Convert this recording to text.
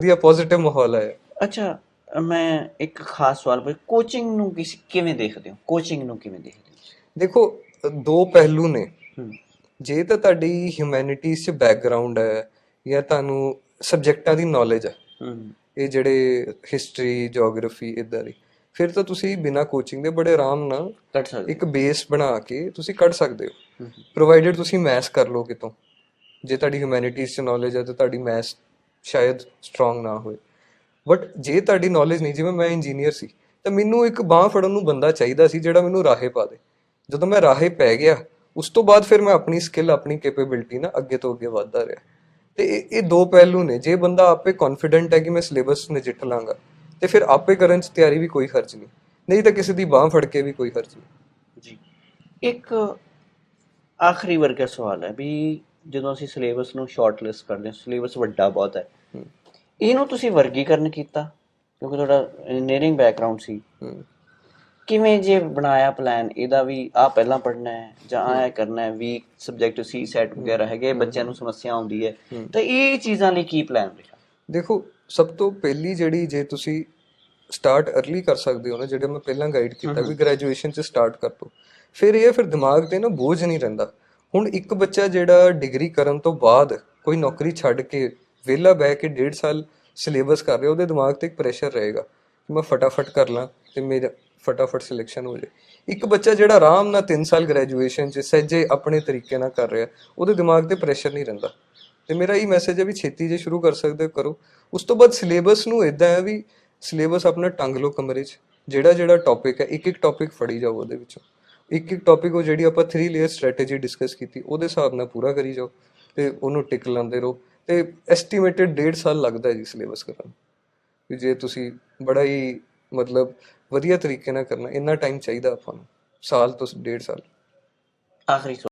ਵਧੀਆ ਪੋਜ਼ਿਟਿਵ ਮਾਹੌਲ ਹੈ। ਅੱਛਾ ਮੈਂ ਇੱਕ ਖਾਸ ਸਵਾਲ ਪੁੱਛ ਕੋਚਿੰਗ ਨੂੰ ਕਿਸ ਕਿਵੇਂ ਦੇਖਦੇ ਹੋ? ਕੋਚਿੰਗ ਨੂੰ ਕਿਵੇਂ ਦੇਖਦੇ ਹੋ? ਦੇਖੋ ਦੋ ਪਹਿਲੂ ਨੇ। ਜੇ ਤਾਂ ਤੁਹਾਡੀ ਹਿਊਮੈਨਿਟੀਜ਼ 'ਚ ਬੈਕਗ੍ਰਾਉਂਡ ਹੈ ਜਾਂ ਤੁਹਾਨੂੰ ਸਬਜੈਕਟਾਂ ਦੀ ਨੌਲੇਜ ਹੈ ਇਹ ਜਿਹੜੇ ਹਿਸਟਰੀ ਜੀਓਗ੍ਰਾਫੀ ਇਦਾਂ ਦੀ ਫਿਰ ਤਾਂ ਤੁਸੀਂ ਬਿਨਾਂ ਕੋਚਿੰਗ ਦੇ ਬੜੇ ਆਰਾਮ ਨਾਲ ਕੱਢ ਸਕਦੇ ਇੱਕ ਬੇਸ ਬਣਾ ਕੇ ਤੁਸੀਂ ਕੱਢ ਸਕਦੇ ਹੋ। ਪ੍ਰੋਵਾਈਡਡ ਤੁਸੀਂ ਮੈਥ ਕਰ ਲਓ ਕਿਤੋਂ। ਜੇ ਤੁਹਾਡੀ ਹਿਊਮੈਨਿਟੀਜ਼ 'ਚ ਨੌਲੇਜ ਹੈ ਤਾਂ ਤੁਹਾਡੀ ਮੈਥ ਸ਼ਾਇਦ ਸਟਰੋਂਗ ਨਾ ਹੋਵੇ ਬਟ ਜੇ ਤੁਹਾਡੀ ਨੌਲੇਜ ਨਹੀਂ, ਜਿਵੇਂ ਮੈਂ ਇੰਜੀਨੀਅਰ ਸੀ, ਤਾਂ ਮੈਨੂੰ ਇੱਕ ਬਾਹ ਫੜਨ ਨੂੰ ਬੰਦਾ ਚਾਹੀਦਾ ਸੀ ਜਿਹੜਾ ਮੈਨੂੰ ਰਾਹੇ ਪਾ ਦੇ। ਜਦੋਂ ਮੈਂ ਰਾਹੇ ਪੈ ਗਿਆ, ਉਸ ਤੋਂ ਬਾਅਦ ਫਿਰ ਮੈਂ ਆਪਣੀ ਸਕਿੱਲ ਆਪਣੀ ਕੈਪੇਬਿਲਿਟੀ ਨਾਲ ਅੱਗੇ ਤੋਂ ਅੱਗੇ ਵਧਦਾ ਰਿਹਾ। ਤੇ ਇਹ ਇਹ ਦੋ ਪਹਿਲੂ ਨੇ। ਜੇ ਬੰਦਾ ਆਪੇ ਕੌਨਫੀਡੈਂਟ ਹੈ ਕਿ ਮੈਂ ਸਿਲੇਬਸ ਨਜਿੱਠ ਲਾਂਗਾ, ਤੇ ਫਿਰ ਆਪੇ ਕਰਨ 'ਚ ਤਿਆਰੀ ਵੀ ਕੋਈ ਖਰਚ ਨਹੀਂ। ਨਹੀਂ ਤਾਂ ਕਿਸੇ ਦੀ ਬਾਹ ਫੜ ਕੇ ਵੀ ਕੋਈ ਖਰਚ ਨਹੀਂ। ਜੀ। ਇੱਕ ਆਖਰੀ ਵਰਗਾ ਸਵਾਲ ਹੈ ਵੀ ਜਦੋਂ ਅਸੀਂ ਸਿਲੇਬਸ ਨੂੰ ਸ਼ਾਰਟਲਿਸਟ ਕਰਦੇ ਹਾਂ ਸਿਲੇਬਸ ਵੱਡਾ ਬਹੁਤ ਹੈ। ਇਹਨੂੰ ਤੁਸੀਂ ਵਰਗੀਕਰਨ ਕੀਤਾ ਕਿਉਂਕਿ ਤੁਹਾਡਾ ਇੰਜੀਨੀਅਰਿੰਗ ਬੈਕਗ੍ਰਾਉਂਡ ਸੀ। ਕਿਵੇਂ ਜੇ ਬਣਾਇਆ ਪਲਾਨ ਇਹਦਾ ਵੀ ਆ ਪਹਿਲਾਂ ਪੜ੍ਹਨਾ ਹੈ ਜਾਂ ਆ ਕਰਨਾ ਹੈ ਵੀਕ ਸਬਜੈਕਟ ਸੀ ਸੈਟ ਵਗੈਰਾ ਹੈਗੇ ਬੱਚਿਆਂ ਨੂੰ ਸਮੱਸਿਆ ਆਉਂਦੀ ਹੈ। ਤਾਂ ਇਹ ਚੀਜ਼ਾਂ ਲਈ ਕੀ ਪਲਾਨ ਰਿਹਾ? ਦੇਖੋ ਸਭ ਤੋਂ ਪਹਿਲੀ ਜਿਹੜੀ ਜੇ ਤੁਸੀਂ ਸਟਾਰਟ अर्ਲੀ ਕਰ ਸਕਦੇ ਹੋ ਨਾ ਜਿਹੜੇ ਮੈਂ ਪਹਿਲਾਂ ਗਾਈਡ ਕੀਤਾ ਵੀ ਗ੍ਰੈਜੂਏਸ਼ਨ ਚ ਸਟਾਰਟ ਕਰ ਦੋ ਫਿਰ ਇਹ ਫਿਰ ਦਿਮਾਗ ਤੇ ਨਾ ਬੋਝ ਨਹੀਂ ਰਹਿੰਦਾ। ਹੁਣ ਇੱਕ ਬੱਚਾ ਜਿਹੜਾ ਡਿਗਰੀ ਕਰਨ ਤੋਂ ਬਾਅਦ ਕੋਈ ਨੌਕਰੀ ਛੱਡ ਕੇ ਵਿਹਲਾ ਬਹਿ ਕੇ ਡੇਢ ਸਾਲ ਸਿਲੇਬਸ ਕਰ ਰਿਹਾ, ਉਹਦੇ ਦਿਮਾਗ ਤੇ ਇੱਕ ਪ੍ਰੈਸ਼ਰ ਰਹੇਗਾ ਕਿ ਮੈਂ ਫਟਾਫਟ ਕਰ ਲਾਂ ਤੇ ਮੇਰਾ ਫਟਾਫਟ ਸਿਲੈਕਸ਼ਨ ਹੋ ਜਾਏ। ਇੱਕ ਬੱਚਾ ਜਿਹੜਾ ਆਰਾਮ ਨਾਲ 3 ਸਾਲ ਗ੍ਰੈਜੂਏਸ਼ਨ ਚ ਸਹਿਜੇ ਆਪਣੇ ਤਰੀਕੇ ਨਾਲ ਕਰ ਰਿਹਾ, ਉਹਦੇ ਦਿਮਾਗ ਤੇ ਪ੍ਰੈਸ਼ਰ ਨਹੀਂ ਰਹਿੰਦਾ। ਤੇ ਮੇਰਾ ਇਹ ਮੈਸੇਜ ਹੈ ਵੀ ਛੇਤੀ ਜੇ ਸ਼ੁਰੂ ਕਰ ਸਕਦੇ ਹੋ, ਕਰੋ। ਉਸ ਤੋਂ ਬਾਅਦ ਸਿਲੇਬਸ ਨੂੰ ਇਦਾਂ ਹੈ ਵੀ ਸਿਲੇਬਸ ਆਪਣਾ ਟੰਗ ਲਓ ਕਮਰੇ 'ਚ ਜਿਹੜਾ ਜਿਹੜਾ ਟੌਪਿਕ ਹੈ ਇੱਕ ਇੱਕ ਟੌਪਿਕ ਫੜੀ ਜਾਓ ਉਹਦੇ ਵਿੱਚੋਂ। ਇੱਕ ਇੱਕ ਟੌਪਿਕ ਉਹ ਜਿਹੜੀ ਆਪਾਂ 3 ਲੇਅਰ ਸਟ੍ਰੈਟੇਜੀ ਡਿਸਕਸ ਕੀਤੀ, ਉਹਦੇ ਹਿਸਾਬ ਨਾਲ ਪੂਰਾ ਕਰੀ ਜਾਓ ਤੇ ਉਹਨੂੰ ਟਿਕ ਲਾਉਂਦੇ ਰਹੋ। ਤੇ ਐਸਟੀਮੇਟਡ ਡੇਢ ਸਾਲ ਲੱਗਦਾ ਜੀ ਸਿਲੇਬਸ ਕਰਨ ਵੀ ਜੇ ਤੁਸੀਂ ਬੜਾ ਹੀ ਮਤਲਬ ਵਧੀਆ ਤਰੀਕੇ ਨਾਲ ਕਰਨਾ, ਇੰਨਾ ਟਾਈਮ ਚਾਹੀਦਾ ਆਪਾਂ ਨੂੰ, ਸਾਲ ਤੋਂ ਡੇਢ ਸਾਲ। ਆਖਰੀ